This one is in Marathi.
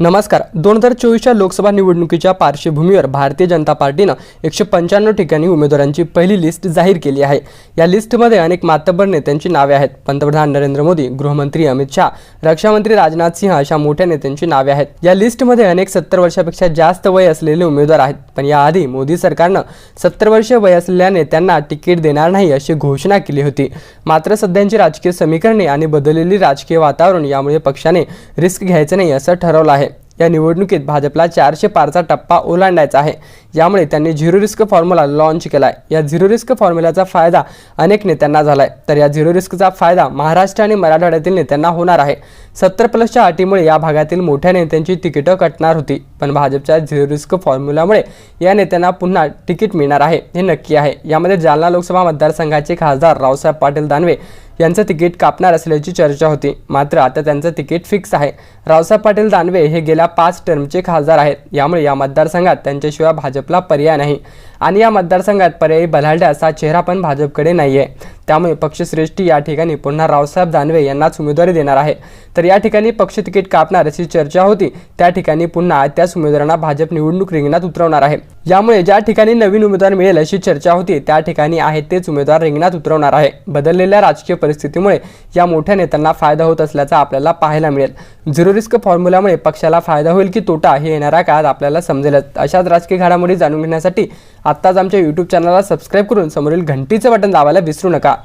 नमस्कार. दोन हजार चोवीसच्या लोकसभा निवडणुकीच्या पार्श्वभूमीवर भारतीय जनता पार्टीनं एकशे पंच्याण्णव ठिकाणी उमेदवारांची पहिली लिस्ट जाहीर केली आहे. या लिस्टमध्ये अनेक मातब्बर नेत्यांची नावे आहेत. पंतप्रधान नरेंद्र मोदी गृहमंत्री अमित शहा रक्षामंत्री राजनाथ सिंह अशा मोठ्या नेत्यांची नावे आहेत. या लिस्टमध्ये अनेक सत्तर वर्षापेक्षा जास्त वय असलेले उमेदवार आहेत. पण याआधी मोदी सरकारनं सत्तर वर्ष वय असलेल्या नेत्यांना तिकीट देणार नाही अशी घोषणा केली होती. मात्र सध्याची राजकीय समीकरणे आणि बदललेली राजकीय वातावरण यामुळे पक्षाने रिस्क घ्यायचं नाही असं ठरवलं आहे. या निवडणुकीत भाजपला चारशे पारचा टप्पा ओलांडायचा आहे. यामुळे त्यांनी झिरो रिस्क फॉर्म्युला लॉन्च केला आहे या झिरो रिस्क फॉर्म्युलाचा फायदा अनेक नेत्यांना झाला आहे तर या झिरो रिस्कचा फायदा महाराष्ट्र आणि मराठवाड्यातील नेत्यांना होणार आहे. सत्तर प्लसच्या अटीमुळे या भागातील मोठ्या नेत्यांची तिकीटं कटणार होती. पण भाजपच्या झिरो रिस्क फॉर्म्युल्यामुळे या नेत्यांना पुन्हा तिकीट मिळणार आहे. हे नक्की आहे. यामध्ये जालना लोकसभा मतदारसंघाचे खासदार रावसाहेब पाटील दानवे यांचं तिकीट कापणार असल्याची चर्चा होती. मात्र आता त्यांचं तिकीट फिक्स आहे. रावसाहेब पाटील दानवे हे गेल्या पाच टर्मचे खासदार आहेत. यामुळे या मतदारसंघात त्यांच्याशिवाय भाजपला पर्याय नाही. आणि या मतदारसंघात पर्यायी बलाढ्य असा चेहरा पण भाजपकडे नाही आहे त्यामुळे पक्षश्रेष्ठी या ठिकाणी पुन्हा रावसाहेब दानवे यांनाच उमेदवारी देणार आहे. तर या ठिकाणी पक्ष तिकीट कापणार अशी चर्चा होती. त्या ठिकाणी पुन्हा त्याच उमेदवारांना भाजप निवडणूक रिंगणात उतरवणार आहे. यामुळे ज्या ठिकाणी नवीन उमेदवार मिळेल अशी चर्चा होती त्या ठिकाणी आहे तेच उमेदवार रिंगणात उतरवणार आहे. बदललेल्या राजकीय परिस्थितीमुळे या मोठ्या नेत्यांना फायदा होत असल्याचा आपल्याला पाहायला मिळेल. झिरो रिस्क फॉर्म्युल्यामुळे पक्षाला फायदा होईल की तोटा हे येणाऱ्या काळात आपल्याला समजेलच. अशाच राजकीय घडामोडी जाणून घेण्यासाठी आत्ताच आमच्या यूट्यूब चॅनलला सबस्क्राईब करून समोरील घंटीचं बटन दाबायला विसरू नका.